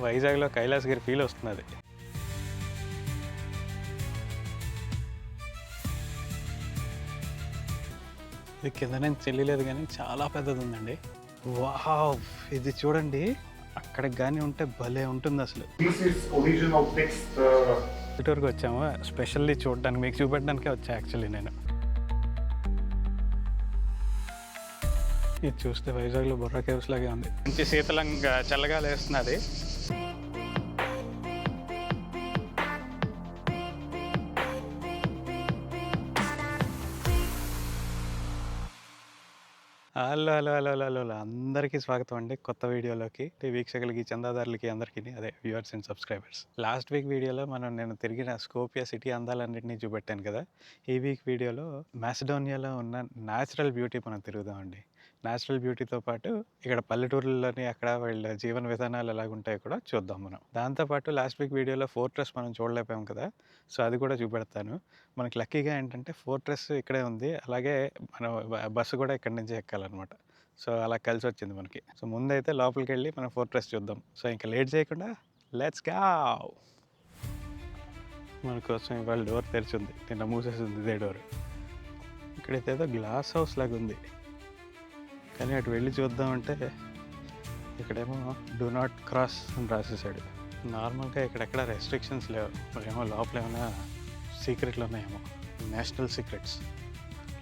వైజాగ్లో కైలాసగిరి ఫీల్ వస్తున్నది. ఇది కింద నుంచి తెలియలేదు కానీ చాలా పెద్దది ఉందండి. వావ్! ఇది చూడండి. అక్కడికి కానీ ఉంటే భలే ఉంటుంది అసలు. Text. Uh, వచ్చాము. స్పెషల్లీ చూడడానికి మీకు చూపెట్టడానికే వచ్చా యాక్చువల్లీ నేను. ఇది చూస్తే వైజాగ్లో బొర్రా కేవ్స్ లాగే ఉంది. మంచి శీతలంగా చల్లగా లేస్తున్నది hello hello hello hello hello అందరికీ స్వాగతం అండి కొత్త వీడియోలోకి. వీక్షకులకి చందాదారులకి అందరికీ అదే viewers and subscribers. Last week వీడియోలో మనం నేను తిరిగిన స్కోపియా సిటీ అందాలన్నింటినీ చూపెట్టాను కదా. ఈ వీక్ వీడియోలో మ్యాసిడోనియాలో ఉన్న న్యాచురల్ బ్యూటీ మనం తిరుగుదామండి. న్యాచురల్ బ్యూటీతో పాటు ఇక్కడ పల్లెటూరులోని అక్కడ వాళ్ళ జీవన విధానాలు ఎలాగుంటాయో కూడా చూద్దాం మనం. దాంతోపాటు లాస్ట్ వీక్ వీడియోలో ఫోర్ట్రెస్ మనం చూడలేకపోయాం కదా సో అది కూడా చూపెడతాను. మనకి లక్కీగా ఏంటంటే ఫోర్ట్రెస్ ఇక్కడే ఉంది అలాగే మనం బస్సు కూడా ఇక్కడి నుంచి ఎక్కాలన్నమాట. సో అలా కలిసి వచ్చింది మనకి. సో ముందైతే లోపలికి వెళ్ళి మనం ఫోర్ట్రెస్ చూద్దాం. సో ఇంకా లేట్ చేయకుండా లెట్స్గా! మన కోసం ఇవాళ డోర్ తెరిచింది నిన్న మూసేసింది ఇదే డోర్. ఇక్కడైతే ఏదో గ్లాస్ హౌస్ లాగా ఉంది కానీ అటు వెళ్ళి చూద్దామంటే ఇక్కడేమో డూ నాట్ క్రాస్ అని రాసేసాడు నార్మల్గా ఇక్కడెక్కడ రెస్ట్రిక్షన్స్ లేవు. మరేమో లోపల ఏమైనా సీక్రెట్లు ఉన్నాయేమో. నేషనల్ సీక్రెట్స్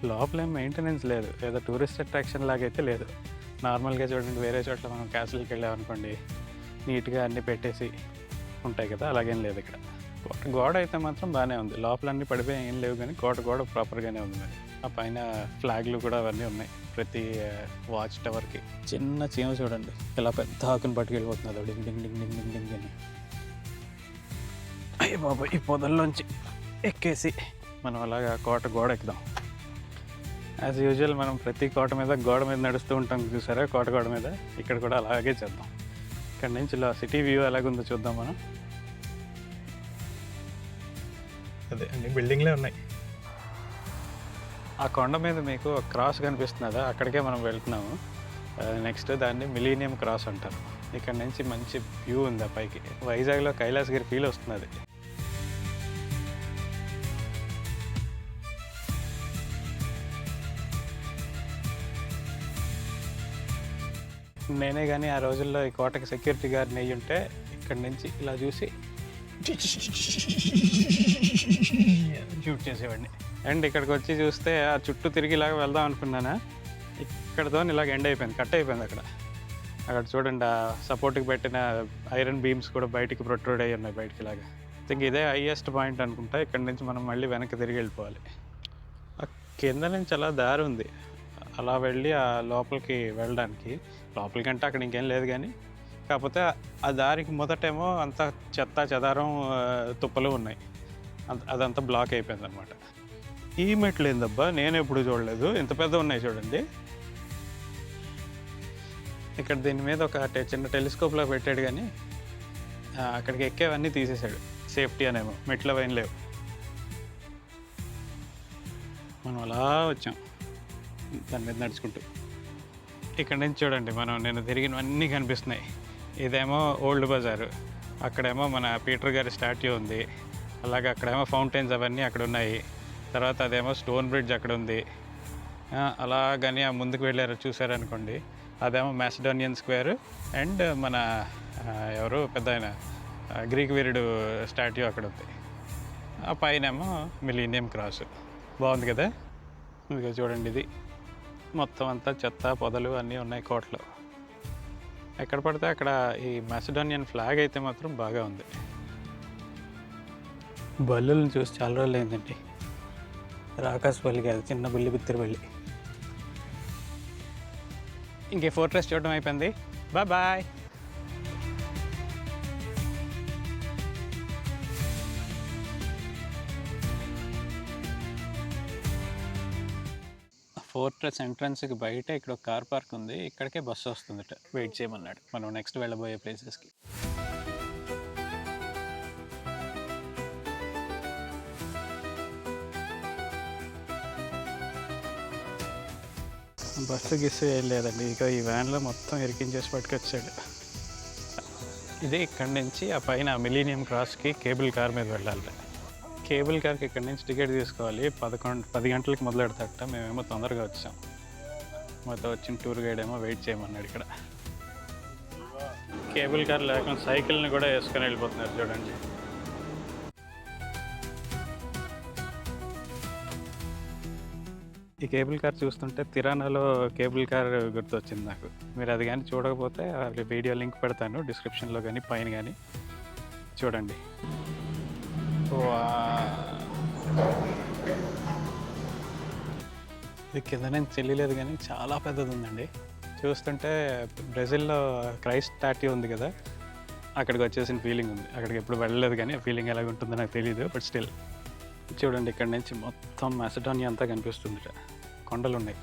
లోపల ఏం మెయింటెనెన్స్ లేదు. ఏదో టూరిస్ట్ అట్రాక్షన్ లాగైతే లేదు. నార్మల్గా చూడండి వేరే చోట్ల మనం క్యాసిల్కి వెళ్ళామనుకోండి నీట్గా అన్నీ పెట్టేసి ఉంటాయి కదా అలాగేం లేదు ఇక్కడ. గోడ- గోడ అయితే మాత్రం బాగానే ఉంది. లోపల అన్నీ పడిపోయి ఏం లేవు కానీ గోడ గోడ ప్రాపర్గానే ఉంది మరి. ఆ పైన ఫ్లాగ్లు కూడా అవన్నీ ఉన్నాయి. ప్రతి వాచ్ టవర్కి చిన్న చీమ చూడండి. ఇలా పెద్ద ఆకుని పట్టుకెళ్ళిపోతున్నది డింగ్ డింగ్ డింగ్ డింగ్ డింగ్ డింగ్ అని అయ్య బాబా ఈ పొదల్లోంచి ఎక్కేసి మనం అలాగా కోట గోడ ఎక్కుదాం. యాజ్ యూజువల్ మనం ప్రతి కోట మీద గోడ మీద నడుస్తూ ఉంటాం చూసారా? కోట గోడ మీద. ఇక్కడ కూడా అలాగే చేద్దాం. ఇక్కడ నుంచి ఇలా సిటీ వ్యూ ఎలాగుందో చూద్దాం మనం. అదే అన్ని బిల్డింగ్లే ఉన్నాయి. ఆ కొండ మీద మీకు ఒక క్రాస్ కనిపిస్తున్నదా అక్కడికే మనం వెళ్తున్నాము నెక్స్ట్ దాన్ని మిలీనియం క్రాస్ అంటారు ఇక్కడ నుంచి మంచి వ్యూ ఉంది ఆ పైకి వైజాగ్లో కైలాసగిరి ఫీల్ వస్తున్నది నేనే కానీ ఆ రోజుల్లో ఈ కోటకి సెక్యూరిటీ గార్డ్ నెయ్యి ఉంటే ఇక్కడి నుంచి ఇలా చూసి షూట్ చేసేవాడిని అండ్ ఇక్కడికి వచ్చి చూస్తే ఆ చుట్టూ తిరిగి ఇలాగ వెళ్దాం అనుకున్నాను? ఇక్కడతో ఇలాగ ఎండ్ అయిపోయింది కట్ అయిపోయింది అక్కడ. అక్కడ చూడండి ఆ సపోర్ట్కి పెట్టిన ఐరన్ బీమ్స్ కూడా బయటికి ప్రొట్రూడ్ అయ్యి ఉన్నాయి బయటికి ఇలాగా. థింక్ ఇదే హైయెస్ట్ పాయింట్ అనుకుంటా ఇక్కడ నుంచి మనం మళ్ళీ వెనక్కి తిరిగి వెళ్ళిపోవాలి. ఆ కింద నుంచి అలా దారి ఉంది. అలా వెళ్ళి ఆ లోపలికి వెళ్ళడానికి లోపలికంటే అక్కడ ఇంకేం లేదు కానీ కాకపోతే ఆ దారికి మొదటేమో అంత చెత్త చెదారం తుప్పలు ఉన్నాయి. అంత అదంతా బ్లాక్ అయిపోయింది అనమాట ఈ మెట్లు ఏందబ్బా? నేను ఎప్పుడు చూడలేదు. ఇంత పెద్ద ఉన్నాయి చూడండి. ఇక్కడ దీని మీద ఒక టె- చిన్న టెలిస్కోప్లో పెట్టాడు కానీ అక్కడికి ఎక్కేవన్నీ తీసేశాడు. సేఫ్టీ అనేమో. మెట్లు అవన్నీ లేవు. మనం అలా వచ్చాం. దాని మీద నడుచుకుంటూ. ఇక్కడ నుంచి చూడండి మనం నేను తిరిగినవన్నీ కనిపిస్తున్నాయి. ఇదేమో ఓల్డ్ బజారు. అక్కడేమో మన పీటర్ గారి స్టాట్యూ ఉంది. అలాగే అక్కడేమో ఫౌంటైన్స్ అవన్నీ అక్కడ ఉన్నాయి. తర్వాత అదేమో స్టోన్ బ్రిడ్జ్ అక్కడ ఉంది. అలాగని ఆ ముందుకు వెళ్ళారు చూసారనుకోండి అదేమో మ్యాసిడోనియన్ స్క్వేర్ అండ్ మన ఎవరు పెద్ద ఆయన గ్రీక్ వీరుడు స్టాట్యూ అక్కడ ఉంది. ఆ పైనేమో మిలీనియం క్రాస్. బాగుంది కదా? ఇదిగో చూడండి ఇది. మొత్తం అంతా చెత్త పొదలు అన్నీ ఉన్నాయి కోట్లు. ఎక్కడ పడితే అక్కడ ఈ మెసడోనియన్ ఫ్లాగ్ అయితే మాత్రం బాగా ఉంది. బల్లులను చూసి చాలా రోజులు అయిందండి. రాకాసుపల్లి కాదు చిన్న బుల్లి బిత్తిరిపల్లి ఇంకే ఫోర్ట్రెస్ చూడడం అయిపోయింది. బాయ్ బాయ్ ఫోర్ట్రెస్ ఎంట్రన్స్కి బయట ఇక్కడ ఒక కార్ పార్క్ ఉంది. ఇక్కడికే బస్సు వస్తుందట. వెయిట్ చేయమన్నాడు. మనం నెక్స్ట్ వెళ్ళబోయే ప్లేసెస్కి బస్సు గిస్సు ఏం లేదండి. ఇక ఈ వ్యాన్లో మొత్తం ఇరికించేసి పట్టుకొచ్చాడు. ఇది ఇక్కడి నుంచి ఆ పైన మిలీనియం క్రాస్కి కేబుల్ కార్ మీద వెళ్ళాలి. కేబుల్ కార్కి ఇక్కడి నుంచి టికెట్ తీసుకోవాలి. పదకొండు పది గంటలకు మొదలు పెడతాట మేమేమో తొందరగా వచ్చాం. మాతో వచ్చిన టూర్ గైడ్ ఏమో వెయిట్ చేయమన్నాడు ఇక్కడ. కేబుల్ కార్ లేకుండా సైకిల్ని కూడా వేసుకొని వెళ్ళిపోతున్నారు చూడండి. ఈ కేబుల్ కార్ చూస్తుంటే తిరానాలో కేబుల్ కార్ గుర్తొచ్చింది నాకు. మీరు అది కానీ చూడకపోతే వీడియో లింక్ పెడతాను డిస్క్రిప్షన్లో కానీ పైన కానీ చూడండి. ఇది కింద నేను చెల్లిలేదు కానీ చాలా పెద్దది ఉందండి చూస్తుంటే బ్రెజిల్లో క్రైస్ట్ స్టాట్యూ ఉంది కదా అక్కడికి వచ్చేసిన ఫీలింగ్ ఉంది. అక్కడికి ఎప్పుడు వెళ్ళలేదు కానీ ఆ ఫీలింగ్ ఎలాగ ఉంటుందో నాకు తెలియదు బట్ స్టిల్. చూడండి ఇక్కడ నుంచి మొత్తం మెసడానియా అంతా కనిపిస్తుంది. కొండలు ఉన్నాయి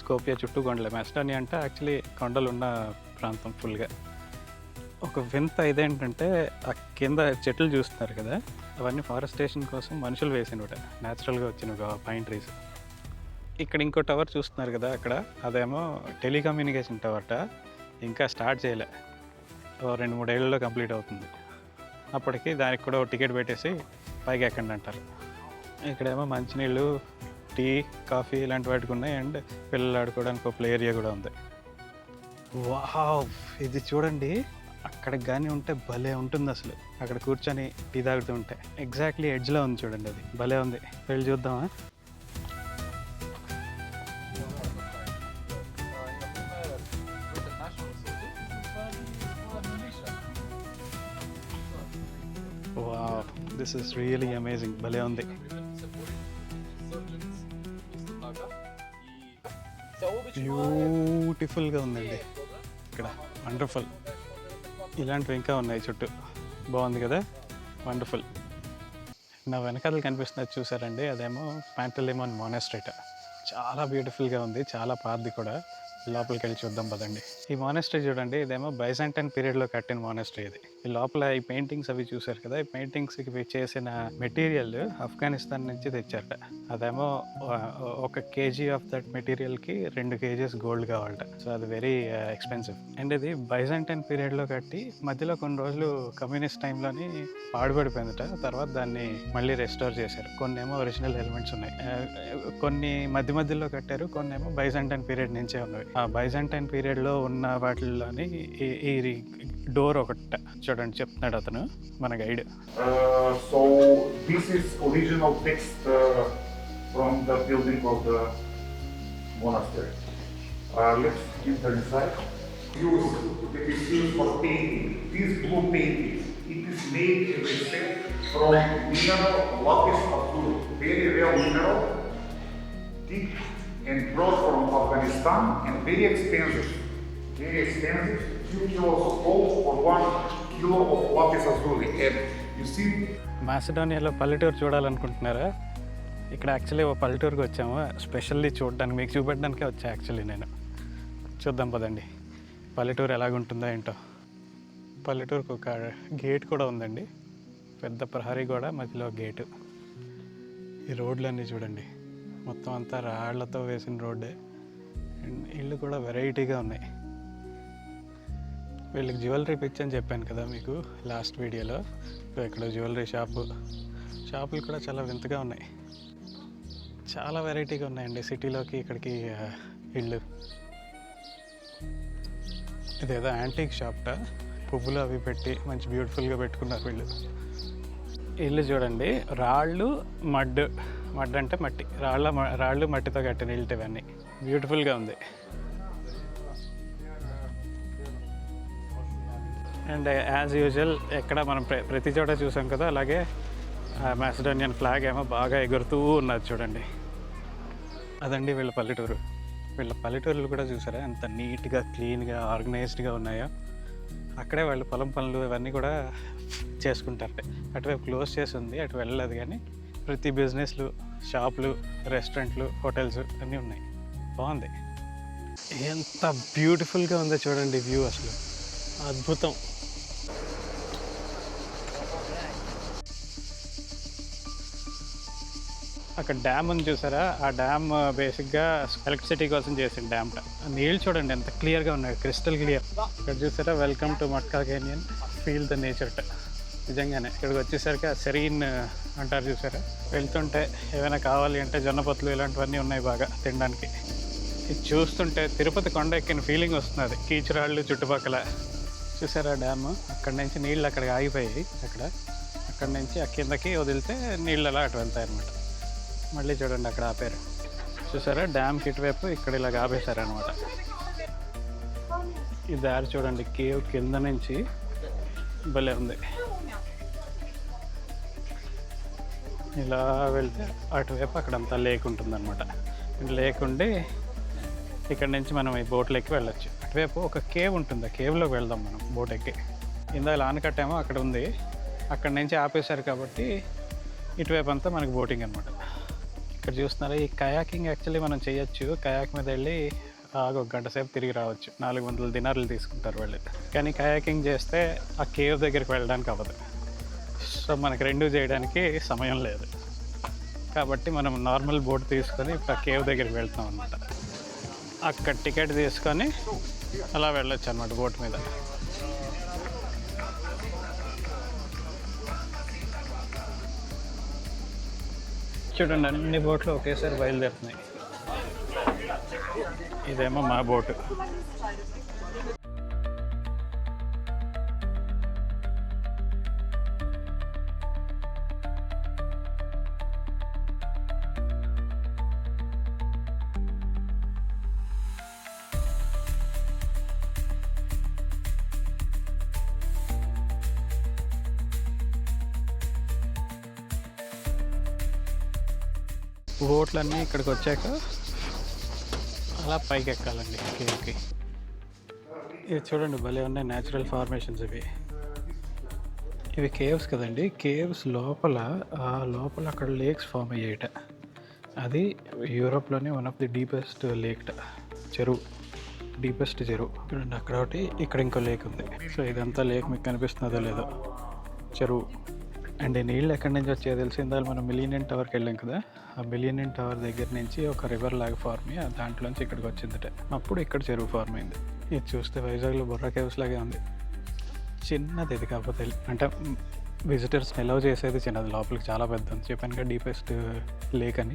స్కోపియా చుట్టూ కొండలే. మెసడానియా అంటే యాక్చువల్లీ కొండలు ఉన్న ప్రాంతం ఫుల్గా ఒక వింత ఇదేంటంటే ఆ కింద చెట్లు చూస్తున్నారు కదా అవన్నీ ఫారెస్టేషన్ కోసం మనుషులు వేసినవి న్యాచురల్గా వచ్చిన పైన్ ట్రీస్ ఇక్కడ ఇంకో టవర్ చూస్తున్నారు కదా అక్కడ. అదేమో టెలికమ్యూనికేషన్ టవర్ట ఇంకా స్టార్ట్ చేయలే. రెండు మూడేళ్ళలో కంప్లీట్ అవుతుంది. అప్పటికి దానికి కూడా టికెట్ పెట్టేసి పైకి ఎక్కండి అంటారు. ఇక్కడేమో మంచినీళ్ళు టీ కాఫీ ఇలాంటి వాటికి ఉన్నాయి. అండ్ పిల్లలు ఆడుకోవడానికి ఒక ప్లే ఏరియా కూడా ఉంది. వావ్! ఇది చూడండి. అక్కడికి కానీ ఉంటే భలే ఉంటుంది అసలు. అక్కడ కూర్చొని టీ తాగుతూ ఉంటే. ఎగ్జాక్ట్లీ ఎడ్జ్లో ఉంది చూడండి అది. భలే ఉంది. వెళ్ళి చూద్దామా? Wow this is really amazing భలే ఉంది. బ్యూటిఫుల్గా ఉందండి. ఇక్కడ వండర్ఫుల్ ఇలాంటివి ఇంకా ఉన్నాయి చుట్టూ. బాగుంది కదా? వండర్ఫుల్ నా వెనకాల కనిపిస్తున్నది చూసారండి అదేమో ప్యాంటలిమోన్ మోనెస్ట్రేట్ చాలా బ్యూటిఫుల్గా ఉంది చాలా పాతది కూడా. లోపలికి వెళ్ళి చూద్దాం పదండి. ఈ మానెస్ట్రీ చూడండి ఇదేమో బైజాంటైన్ పీరియడ్లో కట్టిన మానెస్ట్రీ ఇది. లోపల ఈ పెయింటింగ్స్ అవి చూశారు కదా ఈ పెయింటింగ్స్ చేసిన మెటీరియల్ ఆఫ్ఘనిస్తాన్ నుంచి తెచ్చారట. అదేమో ఒక కేజీ ఆఫ్ దట్ మెటీరియల్కి రెండు కేజీస్ గోల్డ్ కావాలట. సో అది వెరీ ఎక్స్పెన్సివ్. అండ్ ఇది బైజంటైన్ పీరియడ్లో కట్టి మధ్యలో కొన్ని రోజులు కమ్యూనిస్ట్ టైంలోని పాడుపడిపోయిందట. తర్వాత దాన్ని మళ్ళీ రెస్టోర్ చేశారు. కొన్ని ఏమో ఒరిజినల్ ఎలిమెంట్స్ ఉన్నాయి. కొన్ని మధ్య మధ్యలో కట్టారు కొన్ని ఏమో బైజంటైన్ పీరియడ్ నుంచే ఉన్నాయి ఆ బైజంటైన్ పీరియడ్లో ఉన్న వాటిల్లోని ఈ- ఈ డోర్ ఒకట చూడండి చెప్తున్నాడు అతను మన guide so this is origin of text from the building of the monastery let's give the decide you it is use for painting this blue painting it is made to respect from miner వాకిస్ of to వేరే way miner tick and brought from Afghanistan and very expensive very expensive Kilos of gold one kilo of lapis lazuli. And you see, మాసిడోనియాలో పల్లెటూరు చూడాలనుకుంటున్నారా? ఇక్కడ actually ఒక పల్లెటూరుకి వచ్చాము. Specially చూడడానికి మీకు చూపెట్టడానికే వచ్చా యాక్చువల్లీ నేను. చూద్దాం పదండి. పల్లెటూరు ఎలాగుంటుందో ఏంటో. పల్లెటూరుకు ఒక గేట్ కూడా ఉందండి. పెద్ద ప్రహరీ గోడ మధ్యలో గేటు. ఈ రోడ్లన్నీ చూడండి. మొత్తం అంతా రాళ్ళతో వేసిన రోడ్డే. అండ్ ఇళ్ళు కూడా వెరైటీగా ఉన్నాయి. వీళ్ళకి జ్యువెలరీ పిచ్ అని చెప్పాను కదా మీకు లాస్ట్ వీడియోలో. ఇక్కడ జ్యువెలరీ షాపు. షాపులు కూడా చాలా వింతగా ఉన్నాయి. చాలా వెరైటీగా ఉన్నాయండి సిటీలోకి ఇక్కడికి ఇళ్ళు. ఇదేదో యాంటీక్ షాప్ట. పువ్వులు అవి పెట్టి మంచి బ్యూటిఫుల్గా పెట్టుకున్నారు వీళ్ళు. ఇల్లు చూడండి రాళ్ళు మడ్. మడ్ అంటే మట్టి. రాళ్ళ మ- రాళ్ళు మట్టితో కట్టిన ఇల్లు ఇవన్నీ. బ్యూటిఫుల్గా ఉంది. అండ్ యాజ్ యూజువల్ ఎక్కడ మనం ప్రతి చోట చూసాం కదా అలాగే మాసిడోనియన్ ఫ్లాగ్ ఏమో బాగా ఎగురుతూ ఉన్నది చూడండి. అదండి వీళ్ళ పల్లెటూరు. వీళ్ళ పల్లెటూరులు కూడా చూసారా? ఎంత నీట్గా క్లీన్గా ఆర్గనైజ్డ్గా ఉన్నాయో. అక్కడే వాళ్ళు పొలం పనులు ఇవన్నీ కూడా చేసుకుంటారు. అటువైపు క్లోజ్ చేసి ఉంది అటు వెళ్ళలేదు కానీ ప్రతి బిజినెస్లు షాపులు రెస్టారెంట్లు హోటల్స్ అన్నీ ఉన్నాయి. బాగుంది. ఎంత బ్యూటిఫుల్గా ఉందో చూడండి వ్యూ అసలు. అద్భుతం. అక్కడ డ్యామ్ ఉంది చూసారా? ఆ డ్యామ్ బేసిక్గా ఎలక్ట్రిసిటీ కోసం చేసిన డ్యామ్ నీళ్ళు చూడండి ఎంత క్లియర్గా ఉన్నాయి. Crystal clear. ఇక్కడ చూసారా? Welcome to Matka canyon feel the nature నిజంగానే ఇక్కడికి వచ్చేసరికి ఆ సెరీన్ అంటారు చూసారా? వెళ్తుంటే ఏమైనా కావాలి అంటే జొన్నపత్తులు ఇలాంటివన్నీ ఉన్నాయి బాగా తినడానికి. ఇది చూస్తుంటే తిరుపతి కొండ ఎక్కిన ఫీలింగ్ వస్తుంది కీచురాళ్ళు చుట్టుపక్కల. చూసారా డ్యామ్? అక్కడ నుంచి నీళ్ళు అక్కడికి ఆగిపోయాయి అక్కడ. అక్కడ నుంచి ఆ కిందకి వదిలితే నీళ్ళు అలా అటు వెళ్తాయి అనమాట మళ్ళీ చూడండి అక్కడ ఆపారు. చూసారా? డ్యామ్కి ఇటువైపు ఇక్కడ ఇలాగ ఆపేశారనమాట ఈ దారి చూడండి కేవ్ కింద నుంచి భలే ఉంది. ఇలా వెళ్తే అటువైపు అక్కడంతా లేక్ ఉంటుంది అనమాట లేక్ ఉండి ఇక్కడ నుంచి మనం ఈ బోట్లు ఎక్కి వెళ్ళొచ్చు. అటువైపు ఒక కేవ్ ఉంటుంది. ఆ కేవ్లోకి వెళ్దాం మనం బోట్ ఎక్కి. ఇందాక ఆనకట్టేమో అక్కడ ఉంది. అక్కడ నుంచి ఆపేశారు కాబట్టి ఇటువైపు అంతా మనకి బోటింగ్ అనమాట ఇక్కడ చూస్తున్నారా ఈ కయాకింగ్ యాక్చువల్లీ మనం చేయొచ్చు. కయాక్ మీద వెళ్ళి ఒక గంట సేపు తిరిగి రావచ్చు. నాలుగు వందల దినారులు తీసుకుంటారు వాళ్ళు. కానీ కయాకింగ్ చేస్తే ఆ కేవ్ దగ్గరికి వెళ్ళడానికి అవ్వదు. సో మనకి రెండు చేయడానికి సమయం లేదు. కాబట్టి మనం నార్మల్ బోట్ తీసుకొని ఇప్పుడు ఆ కేవ్ దగ్గరికి వెళ్తాం అనమాట అక్కడ టికెట్ తీసుకొని అలా వెళ్ళొచ్చు అనమాట బోట్ మీద. చూడండి అన్ని బోట్లు ఒకేసారి బయలుదేరుతున్నాయి. ఇదేమో మా బోటు. బోట్లన్నీ ఇక్కడికి వచ్చాక అలా పైకి ఎక్కాలండి కేవ్కి ఇది చూడండి భలే ఉన్నాయి న్యాచురల్ ఫార్మేషన్స్ ఇవి. ఇవి కేవ్స్ కదండి. కేవ్స్ లోపల ఆ లోపల అక్కడ లేక్స్ ఫామ్ అయ్యేట. అది యూరోప్లోనే one of the deepest lake చెరువు. డీపెస్ట్ చెరువు. చూడండి అక్కడ ఒకటి ఇక్కడ ఇంకో లేక్ ఉంది. సో ఇదంతా లేక్ మీకు కనిపిస్తుందో లేదో. చెరువు. అండ్ ఈ నీళ్ళు ఎక్కడి నుంచి వచ్చాయో తెలిసిందా మనం మిలీనియన్ టవర్కి వెళ్ళాం కదా. ఆ మిలీనియన్ టవర్ దగ్గర నుంచి ఒక రివర్ లాగా ఫార్మ్ అయ్యి దాంట్లోంచి ఇక్కడికి వచ్చిందట. అప్పుడు ఇక్కడ చెరువు ఫార్మ్ అయింది. ఇది చూస్తే వైజాగ్లో బొర్రా కేవ్స్ లాగే ఉంది. చిన్నది ఇది కాకపోతే అంటే విజిటర్స్ని ఎలవ్ చేసేది చిన్నది. లోపలికి చాలా పెద్ద ఉంది. చెప్పాను కదా డీపెస్ట్ లేక్ అని.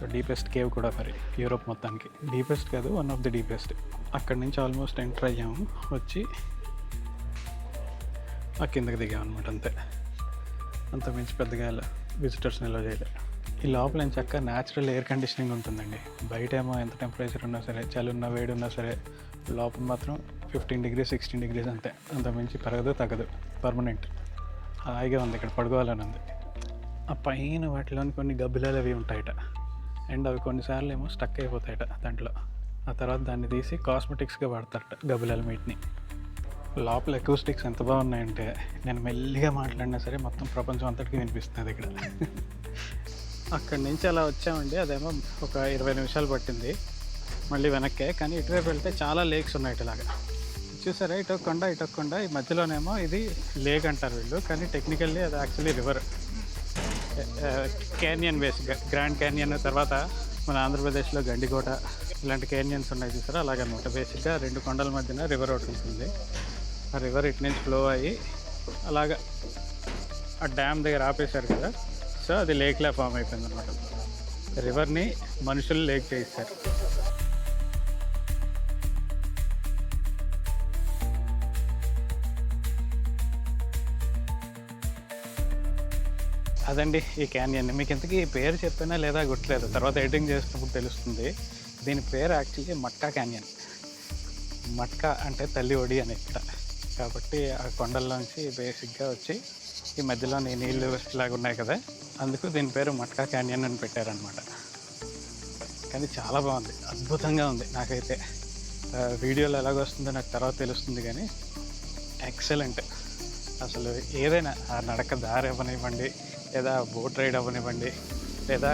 సో డీపెస్ట్ కేవ్ కూడా మరి యూరోప్ మొత్తానికి. డీపెస్ట్ కాదు వన్ ఆఫ్ ది డీపెస్ట్ అక్కడి నుంచి ఆల్మోస్ట్ ఎంటర్ అయ్యాము. వచ్చి ఆ కిందకి దిగాం అనమాట అంతే. అంత మించి పెద్దగా విజిటర్స్ నిల్వ చేయలే. ఈ లోపల ఏం చక్క న్యాచురల్ ఎయిర్ కండిషనింగ్ ఉంటుందండి. బయట ఏమో ఎంత టెంపరేచర్ ఉన్నా సరే చలి ఉన్నా వేడి ఉన్నా సరే లోపల మాత్రం ఫిఫ్టీన్ డిగ్రీస్ సిక్స్టీన్ డిగ్రీస్ అంతే. అంత మించి పెరగదు తగ్గదు. పర్మనెంట్ హాయిగా ఉంది ఇక్కడ పడుకోవాలని ఉంది. ఆ పైన వాటిలోని కొన్ని గబ్బిలాలు అవి ఉంటాయట. అండ్ అవి కొన్నిసార్లు ఏమో స్టక్ అయిపోతాయట దాంట్లో. ఆ తర్వాత దాన్ని తీసి కాస్మెటిక్స్గా వాడతారట గబ్బిలాల మీట్ని లోపల అకౌస్టిక్స్ ఎంత బాగున్నాయంటే నేను మెల్లిగా మాట్లాడినా సరే మొత్తం ప్రపంచం అంతటికి వినిపిస్తుంది ఇక్కడ. అక్కడి నుంచి అలా వచ్చామండి. అదేమో ఒక ఇరవై నిమిషాలు పట్టింది మళ్ళీ వెనక్కే. కానీ ఇటువైపు వెళ్తే చాలా లేక్స్ ఉన్నాయి ఇటులాగా. చూసారా? ఇటు కొండ ఇటు కొండ. ఈ మధ్యలోనేమో ఇది లేక్ అంటారు వీళ్ళు. కానీ టెక్నికల్లీ అది actually river canyon base grand canyon తర్వాత మన ఆంధ్రప్రదేశ్లో గండికోట ఇలాంటి క్యానియన్స్ ఉన్నాయి చూసారా? అలాగనమాట బేసిక్గా రెండు కొండల మధ్యన రివర్ ఒకటి ఉంటుంది. ఆ రివర్ ఇటు నుంచి ఫ్లో అయ్యి అలాగా ఆ డ్యామ్ దగ్గర ఆపేశారు కదా. సో అది లేక్లా ఫామ్ అయిపోయింది అనమాట రివర్ని మనుషులు లేక్ చేయిస్తారు. అదండి ఈ క్యానియన్ మీకు ఇంతకీ ఈ పేరు చెప్పినా లేదా గుర్తులేదు? తర్వాత ఎడిటింగ్ చేసినప్పుడు తెలుస్తుంది. దీని పేరు యాక్చువల్లీ మట్కా క్యానియన్ మట్కా అంటే తల్లి ఒడి అని ఇక్కడ కాబట్టి ఆ కొండల్లోంచి బేసిక్గా వచ్చి ఈ మధ్యలో నీళ్ళు ఇలాగ ఉన్నాయి కదా అందుకు దీని పేరు మట్కా క్యాన్యన్ అని పెట్టారనమాట కానీ చాలా బాగుంది అద్భుతంగా ఉంది నాకైతే. వీడియోలో ఎలాగొస్తుందో నాకు తర్వాత తెలుస్తుంది కానీ ఎక్సలెంట్. అసలు ఏదైనా ఆ నడక దారి అవ్వనివ్వండి లేదా బోట్ రైడ్ అవ్వనివ్వండి లేదా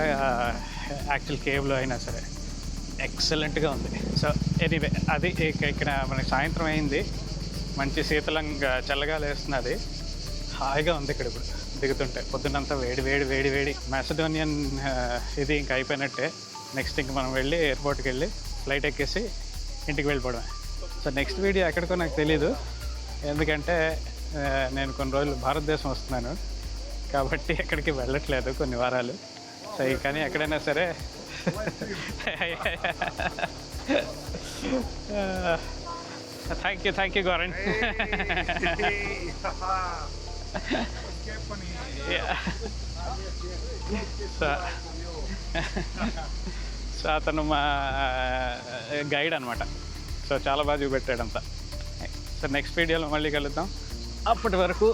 యాక్చువల్ కేవ్లో అయినా సరే ఎక్సలెంట్గా ఉంది. సో ఎనీవే అది ఇక్కడ మనకి సాయంత్రం అయింది. మంచి శీతలంగా చల్లగా వేస్తున్నది హాయిగా ఉంది ఇక్కడ ఇప్పుడు. దిగుతుంటే. పొద్దున్నంతా వేడి వేడి వేడి వేడి. మెసడోనియన్ ఇది ఇంకా అయిపోయినట్టే. నెక్స్ట్ ఇంక మనం వెళ్ళి ఎయిర్పోర్ట్కి వెళ్ళి ఫ్లైట్ ఎక్కేసి ఇంటికి వెళ్ళిపోవడమే. సో నెక్స్ట్ వీడియో ఎక్కడికో నాకు తెలీదు. ఎందుకంటే నేను కొన్ని రోజులు భారతదేశం వస్తున్నాను. కాబట్టి ఎక్కడికి వెళ్ళట్లేదు కొన్ని వారాలు. సో కానీ ఎక్కడైనా సరే. Thank you thank you Goran so so అతను మా గైడ్ అనమాట సో చాలా బాగా చూపెట్టాడంతా. సో నెక్స్ట్ వీడియోలో మళ్ళీ కలుద్దాం. అప్పటి వరకు